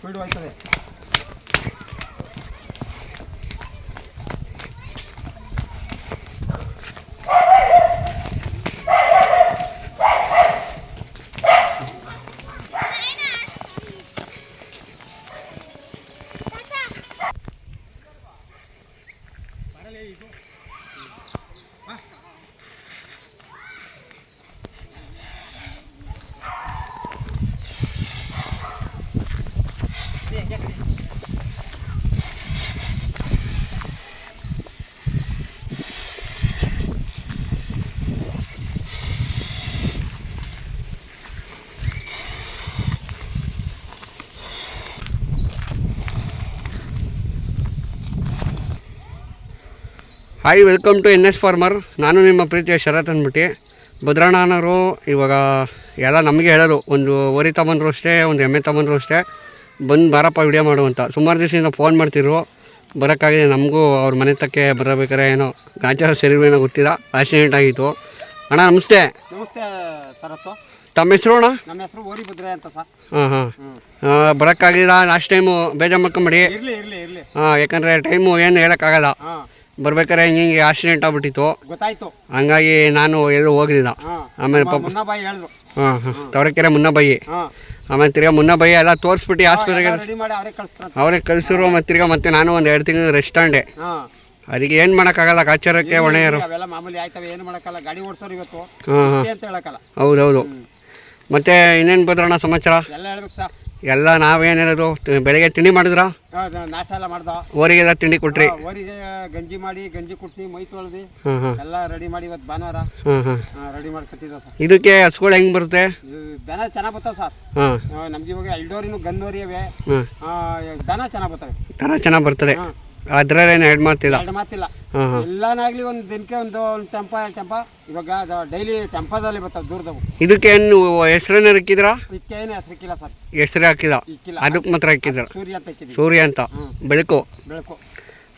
フィールドは一。hi welcome to N S farmer ನಾನು ನಿಮ್ಮ ಪ್ರೀತಿಯ ಶರತ್ ಅಂದ್ಬಿಟ್ಟು. ಭದ್ರಣ್ಣನವರು ಇವಾಗ ಎಲ್ಲ ನಮಗೆ ಹೇಳೋದು ಒಂದು ಓರಿ ತಗೊಂಡ್ರು ಅಷ್ಟೇ ಒಂದು ಎಮ್ಮೆ ತಗೊಂಡ್ರು ಅಷ್ಟೇ. ಬಂದು ಬಾರಪ್ಪ ವಿಡಿಯೋ ಮಾಡು ಅಂತ. ಸುಮಾರು ದಿವಸದಿಂದ ಫೋನ್ ಮಾಡ್ತಿದ್ರು. ಬರೋಕ್ಕಾಗಿದೆ ನಮಗೂ ಅವ್ರ ಮನೆ ತಕ್ಕೆ ಬರಬೇಕಾರೆ ಏನೋ ಗಾಂಚಾರ ಸೇರಿವೇನೋ ಗೊತ್ತಿಲ್ಲ. ಆಕ್ಸಿಡೆಂಟ್ ಆಗಿತ್ತು. ಅಣ್ಣ ನಮಸ್ತೆ. ನಮಸ್ತೆ ತಮ್ಮ ಹೆಸರು ಅಣ್ಣ? ನಮ್ಮ ಹೆಸರು ಓರಿ ಬುದ್ರೆ ಅಂತ ಸರ್. ಹಾಂ ಹಾಂ. ಬರೋಕ್ಕಾಗಿಲ್ಲ ಲಾಸ್ಟ್ ಟೈಮು ಬೇಜಾರು ಮಾಡ್ಕೊಂಬಿಡಿ. ಹಾಂ ಯಾಕಂದರೆ ಟೈಮು ಏನು ಹೇಳೋಕ್ಕಾಗಲ್ಲ. ಹಾಂ ಬರ್ಬೇಕಾರೆ ಹಿಂಗೆ ಹಿಂಗೆ ಆಕ್ಸಿಡೆಂಟ್ ಆಗ್ಬಿಟ್ಟಿತ್ತು. ಗೊತ್ತಾಯ್ತು. ಹಂಗಾಗಿ ನಾನು ಎಲ್ಲೂ ಹೋಗಲಿಲ್ಲ. ಆಮೇಲೆ ಪಾಪ ಮುನ್ನ ಹೇಳಿದ್ರು. ಹಾಂ ಹಾಂ ತವರಕೆರೆ ಮುನ್ನಬಾಯಿ ಆಮೇಲೆ ತಿರ್ಗಾ ಮುನ್ನಬಾಯಿ ಎಲ್ಲ ತೋರಿಸ್ಬಿಟ್ಟು ಆಸ್ಪತ್ರೆಗೆ ರೆಡಿ ಮಾಡಿ ಅವರೇ ಕಳಿಸ್ತಾರ. ಅವರೇ ಕಳಿಸಿರು ಮತ್ತೆ ತಿರ್ಗಾ ಮತ್ತೆ ನಾನು ಒಂದು ಎರಡು ತಿಂಗಳು ರೆಸ್ಟ್ ತಗೊಂಡೆ ಹಾಂ. ಅದಕ್ಕೆ ಏನು ಮಾಡೋಕ್ಕಾಗಲ್ಲ ಕಾಚಾರಕ್ಕೆ ಹೊಣೆಯರು. ಅವೆಲ್ಲ ಮಾಮೂಲಿ ಆಯ್ತವೆ ಏನು ಮಾಡಕ್ಕಲ್ಲ ಗಾಡಿ ಓಡಿಸೋರು ಇವತ್ತು. ಅಂತ ಹೇಳಕ್ಕಲ್ಲ ಹೌದೌದು. ಮತ್ತೆ ಇನ್ನೇನು ಬದ್ರಣ್ಣ ಸಮಾಚಾರ? ಎಲ್ಲ ಹೇಳ್ಬೇಕು ಸರ್. ಎಲ್ಲ ನಾವೇನಿರೋದು ತ- ಬೆಳಗ್ಗೆ ತಿಂಡಿ ಮಾಡಿದ್ರಾ? ನಾಷ್ಟ ಎಲ್ಲ ಮಾಡ್ದ. ಓರಿಗೆಲ್ಲ ತಿಂಡಿ ಕೊಟ್ರಿ. ಓರಿಗೆ ಗಂಜಿ ಮಾಡಿ ಗಂಜಿ ಕುಡಿಸಿ ಮೈ ತೊಳ್ದಿ ಹಾಂ ಹಾಂ. ಎಲ್ಲ ರೆಡಿ ಮಾಡಿ ಇವತ್ತು ಭಾನುವಾರ. ಹಾಂ ಹಾಂ. ರೆಡಿ ಮಾಡಿ ಕಟ್ಟಿದ್ದ ಸರ್. ಇದಕ್ಕೆ ಹಸುಗಳು ಹೆಂಗೆ ಬರುತ್ತೆ? ಇದು ದನ ಚೆನ್ನಾಗಿ ಬರ್ತಾವೆ ಸರ್. ಹಾಂ. ಆ, ನಮ್ಗೆ ಇವಾಗ ಎಲ್ಡೋರಿನು ಗನ್ನೋರಿ ಇವೆ. ಹಾಂ. ಆ, ದನ ಚೆನ್ನಾಗಿ ಬರ್ತವೆ ದನ ಚೆನ್ನಾಗಿ ಬರ್ತದೆ. ಹಾಂ. ಅದ್ರೇನು ಹೆಡ್ ಮಾಡ್ತಿಲ್ಲ. ಎರಡು ಮಾತಿಲ್ಲ ಹಾಂ ಹಾಂ. ಎಲ್ಲನಾಗ್ಲಿ ಒಂದು ದಿನಕ್ಕೆ ಒಂದು ಒಂದು ಟೆಂಪ ಎರಡು ಟೆಂಪ ಇವಾಗ ಡೈಲಿ ಟೆಂಪದಲ್ಲಿ ಬರ್ತಾವೆ ದೂರದವು. ಇದಕ್ಕೆ ಏನು ಹೆಸ್ರೇನು ಇಕ್ಕಿದ್ರಾ ಇದಕ್ಕೇನು ಹೆಸರಿಕ್ಕಿಲ್ಲ ಸರ್. ಹೆಸರು ಹಾಕಿಲ್ಲ. ಇಕ್ಕಿಲ್ಲ ಅದಕ್ಕೆ ಮಾತ್ರ ಹಾಕಿದ್ರ ಸೂರ್ಯ ಅಂತ ಸೂರ್ಯ ಅಂತ. ಬೆಳಕು. ಬೆಳಕು.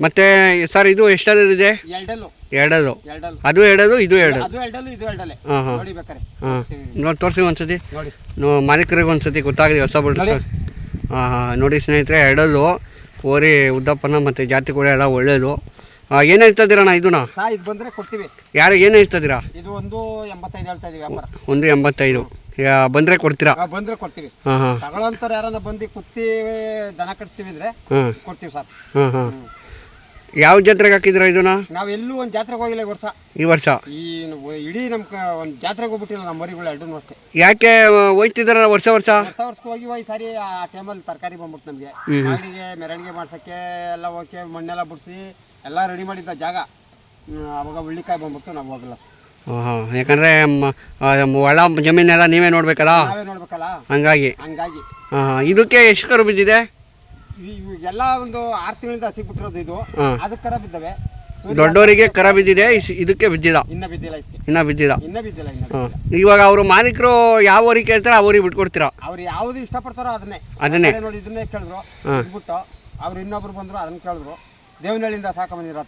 ಮತ್ತೆ ಸರ್ ಇದು ಎಷ್ಟಲ್ಲಿದೆ ಇದೆ? ಎರಡದು ಎರಡಲ್ಲು. ಅದು ಎರಡದು ಇದು ಎರಡು ಅದು ಎರಡಲ್ಲು ಇದು ಎರಡಲ್ಲೇ. ಹಾಂ ಹಾಂ. ನೋಡಿ ಬೇಕಾರೆ ಹಾಂ. ನೋಡಿ ತೋರಿಸಿ ಒಂದ್ಸತಿ. ನೋಡಿ. ನೋ ಮಾಲೀಕರಿಗೆ ಒಂದ್ಸತಿ ಗೊತ್ತಾಗಲಿ ಹೊಸ ಬಿಡ್ರಿ ಸರ್. ಹಾಂ ಹಾಂ. ನೋಡಿ ಸ್ನೇಹಿತರೆ ಎರಡದು ಓರಿ ಉದ್ದಪ್ಪನ ಮತ್ತು ಜಾತಿ ಕೋಳಿ ಎಲ್ಲ ಒಳ್ಳೆಯದು ಏನು ಹೇಳ್ತದಿರಣ್ಣ ಇದನ್ನ? ಸಾ ಇದು ಬಂದರೆ ಕೊಡ್ತೀವಿ. ಯಾರು ಏನು ಹೇಳ್ತದಿರಾ ಇದು ಒಂದು ಎಂಬತ್ತೈದು ಹೇಳ್ತಾ ಇದೀವಿ ವ್ಯಾಪಾರ. ಒಂದು ಎಂಬತ್ತೈದು. ಯಾ- ಬಂದರೆ ಕೊಡ್ತೀರಾ? ಆ, ಬಂದ್ರೆ ಕೊಡ್ತೀವಿ. ಹಾಂ ಹಾಂ. ತಗೊಳ್ಳೋಂಥವ್ರು ಯಾರನ್ನ ಬಂದು ಕುತ್ತಿ ದನ ಕಟ್ತೀವಿ ಅಂದ್ರೆ ಹಾಂ. ಕೊಡ್ತೀವಿ ಸರ್. ಹಾಂ ಹಾಂ. ಯಾವ ಜಾತ್ರೆಗೆ ಹಾಕಿದ್ರ ಇದನ್ನ? ನಾವು ಎಲ್ಲೂ ಒಂದು ಜಾತ್ರೆಗೆ ಹೋಗಿಲ್ಲ ಈ ವರ್ಷ. ಈ ವರ್ಷ? ಈ ನ- ಇಡೀ ನಮ್ಮ ಒಂದು ಜಾತ್ರೆಗೆ ಹೋಗ್ಬಿಟ್ಟಿಲ್ಲ ನಮ್ಮ ಮರಿಗಳು ಎರಡೂ ಅಷ್ಟೇ. ಯಾಕೆ ಹೋಯ್ತಿದಾರ ವರ್ಷ ವರ್ಷ? ವರ್ಷ ವರ್ಷಕ್ಕೆ ಹೋಗಿ ಈ ಸಾರಿ ಆ ಟೈಮಲ್ಲಿ ತರಕಾರಿ ಬಂದ್ಬಿಟ್ಟು ನಮಗೆ. ಮಾಡಿಗೆ ಮೆರವಣಿಗೆ ಮಾಡ್ಸಕ್ಕೆ ಎಲ್ಲ ಓಕೆ ಮಣ್ಣೆಲ್ಲ ಬಿಡಿಸಿ ಎಲ್ಲ ರೆಡಿ ಮಾಡಿದ್ದ ಜಾಗ. ಹ್ಮ್, ಅವಾಗ ಹುಳ್ಳಿಕಾಯಿ ಬಂದ್ಬಿಟ್ಟು ನಾವು ಹೋಗಿಲ್ಲ ಸರ್ ಹಾಂ ಯಾಕಂದರೆ ಒಳ ಜಮೀನೆಲ್ಲ ನೀವೇ ನೋಡ್ಬೇಕಲ್ಲ? ನಾವೇ ನೋಡ್ಬೇಕಲ್ಲ? ಹಂಗಾಗಿ. ಹಂಗಾಗಿ. ಹಾಂ ಹಾಂ ಇದಕ್ಕೆ ಎಷ್ಟು ಕರು ಬಿದ್ದಿದೆ? ಇವ್- ಇವೆಲ್ಲ ಒಂದು ಆರು ತಿಂಗಳಿಂದ ಸಿಕ್ಬಿಟ್ಟಿರೋದು ಇದು. ಹಾಂ. ಅದಕ್ಕೆ ಕರ ಬಿದ್ದವೆ. ದೊಡ್ಡವರಿಗೆ ಕರ ಬಿದ್ದಿದೆ ಇಸ್- ಇದಕ್ಕೆ ಬಿದ್ದಿಲ್ಲ. ಇನ್ನ ಬಿದ್ದಿಲ್ಲ ಇನ್ನೂ ಬಿದ್ದಿಲ್ಲ. ಇನ್ನ ಬಿದ್ದಿಲ್ಲ ಇನ್ನ ಹಾಂ. ಇವಾಗ ಅವರು ಮಾಲೀಕರು ಯಾವ ಊರಿಗೆ ಕೇಳ್ತಾರೆ ಆ ಊರಿಗೆ ಬಿಟ್ಕೊಡ್ತೀರಾ? ಅವ್ರು ಯಾವ್ದು ಇಷ್ಟಪಡ್ತಾರೋ ಅದನ್ನೇ. ಅದನ್ನೇ. ಅದೇ ನೋಡಿ ಇದನ್ನೇ ಕೇಳಿದ್ರು. ಬಿಟ್ಟು ಅವ್ರು ಇನ್ನೊಬ್ರು ಬಂದ್ರು ಅದನ್ನ ಕೇಳಿದ್ರು. ದೇವನಹಳ್ಳಿಯಿಂದ ಸಾಕೊಂಬಂದಿರೋ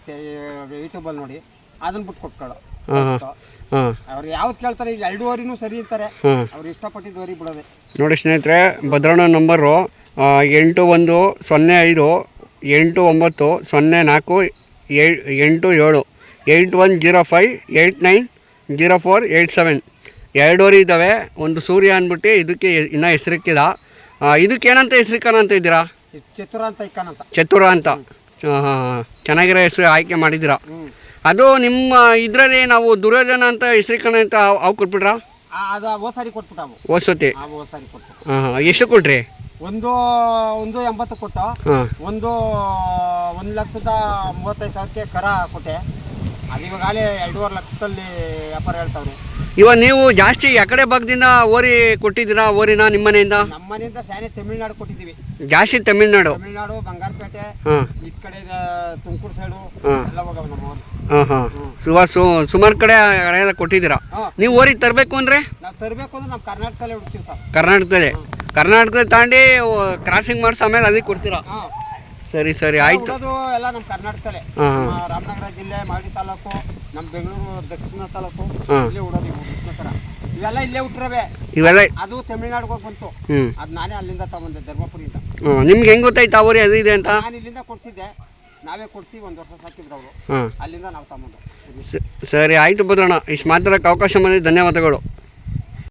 ಯೂಟ್ಯೂಬಲ್ಲಿ ನೋಡಿ. ಅದನ್ನ ಬಿಟ್ಟು ಕೊಟ್ಕೊಳ್ಳೋ ಹಾಂ. ಹಾಂ. ಅವ್ರು ಯಾವ್ದು ಕೇಳ್ತಾರೆ ಈಗ ಎರಡೂವರೆನೂ ಸರಿ ಇರ್ತಾರೆ. ಹಾಂ. ಅವ್ರು ಇಷ್ಟಪಟ್ಟಿದ್ದು ವರಿ ಬಿಡೋದೆ. ನೋಡಿ ಸ್ನೇಹಿತರೆ ಭದ್ರಣ್ಣ ನಂಬರು ಎಂಟು ಒಂದು ಸೊನ್ನೆ ಐದು ಎಂಟು ಒಂಬತ್ತು ಸೊನ್ನೆ ನಾಲ್ಕು ಏ- ಎಂಟು ಏಳು eight one zero five eight nine zero four eight seven. ಎರಡೂವರೆ ಇದ್ದಾವೆ ಒಂದು ಸೂರ್ಯ ಅಂದ್ಬಿಟ್ಟು ಇದಕ್ಕೆ ಇನ್ನೂ ಹೆಸರಿಕ್ಕಿಲ್ಲ. ಇದಕ್ಕೆ ಏನಂತ ಹೆಸರಿಕನ ಅಂತ ಇದ್ದೀರಾ? ಚತುರ ಅಂತ ಇಕ್ಕನಂತ ಚತುರ ಅಂತ. ಹಾಂ ಹಾಂ ಚೆನ್ನಾಗಿರೋ ಹೆಸರು ಆಯ್ಕೆ ಮಾಡಿದ್ದೀರಾ? ಅದು ನಿಮ್ಮ ಇದರಲ್ಲಿ ನಾವು ದುರ್ಯೋಧನ ಅಂತ ಹೆಸರಿಕಣ ಅಂತ ಅವು ಕೊಟ್ಬಿಟ್ರಾ? ಅದು ಸಾರಿ ಕೊಟ್ಬಿಟ್ಟು. ಹಾಂ ಹಾಂ. ಎಷ್ಟು ಕೊಟ್ರಿ? ಒಂದು ಒಂದು ಎಂಬತ್ತು ಕೊಟ್ಟ ಒಂದು ಒಂದು ಲಕ್ಷದ ಮೂವತ್ತೈದು ಸಾವಿರಕ್ಕೆ ಕರ ಕೊಟ್ಟೆ. ಅದು ಇವಾಗಲೇ ಎರಡೂವರೆ ಲಕ್ಷದಲ್ಲಿ ವ್ಯಾಪಾರ ಹೇಳ್ತಾವ್ರಿ. ಇವಾಗ ನೀವು ಜಾಸ್ತಿ ಎಕಡೆ ಭಾಗದಿಂದ ಓರಿ ಕೊಟ್ಟಿದ್ದೀರಾ ಓರಿನ ನಿಮ್ಮ ಮನೆಯಿಂದ ನಮ್ಮ ಮನೆಯಿಂದ ಸ್ಯಾನೆ ತಮಿಳ್ನಾಡು ಕೊಟ್ಟಿದ್ದೀವಿ. ಜಾಸ್ತಿ ತಮಿಳ್ನಾಡು? ತಮಿಳ್ನಾಡು ಬಂಗಾರಪೇಟೆ ಹಾಂ. ಈ ಕಡೆ ತುಮಕೂರು ಸೈಡು ಹಾಂ. ಎಲ್ಲ ಹೋಗವ ನಮ್ಮ ಓರಿ ಹಾಂ ಹಾಂ. ಸುಮಾರು ಸು ಸುಮಾರು ಕಡೆ ಕೊಟ್ಟಿದ್ದೀರಾ? ನೀವು ಓರಿ ತರಬೇಕು ಅಂದರೆ? ನಾವು ತರಬೇಕು ಅಂದ್ರೆ ನಮ್ಮ ಕರ್ನಾಟಕದಲ್ಲೇ ಹುಡ್ತೀವಿ ಸರ್. ಕರ್ನಾಟಕದಲ್ಲಿ? ಕರ್ನಾಟಕದಲ್ಲಿ ತಾಂಡಿ ಕ್ರಾಸಿಂಗ್ ಮಾಡಿಸಿ ಆಮೇಲೆ ಅದಕ್ಕೆ ಕೊಡ್ತೀರಾ? ಸರಿ ಸರಿ ಆಯ್ತು. ಎಲ್ಲ ನಮ್ಮ ಕರ್ನಾಟಕದಲ್ಲೇ. ರಾಮನಗರ ಜಿಲ್ಲೆ ಮಾಗಡಿ ತಾಲೂಕು ನಮ್ಮ ಬೆಂಗಳೂರು ದಕ್ಷಿಣ ತಾಲೂಕು ಇಲ್ಲೇ ಉಡೋದು ಇವು ಇವೆಲ್ಲ ಇಲ್ಲೇ ಹುಟ್ಟಿರವೆ ಇವೆಲ್ಲ ಅದು ತಮಿಳ್ನಾಡಿಗೆ ಹೋಗಿ ಬಂತು. ಅದು ನಾನೇ ಅಲ್ಲಿಂದ ತಗೊಂಡೆ ಧರ್ಮಪುರಿಯಿಂದ. ನಿಮ್ಗೆ ಹೆಂಗ್ ಗೊತ್ತಾಯ್ತು ಅವರಿ ಅದು ಇದೆ ಅಂತ? ನಾನು ಇಲ್ಲಿಂದ ಕೊಡ್ಸಿದ್ದೆ. ನಾವೇ ಕೊಡಿಸಿ ಒಂದು ವರ್ಷ ಸಾಕಿದ್ರು ಅವರು. ಅಲ್ಲಿಂದ ನಾವು ತಗೊಂಡು. ಸರಿ ಆಯಿತು ಬದ್ರಣ್ಣ ಇಷ್ಟು ಮಾತಾಡೋಕ್ಕೆ ಅವಕಾಶ ಮಾಡಿದ ಧನ್ಯವಾದಗಳು.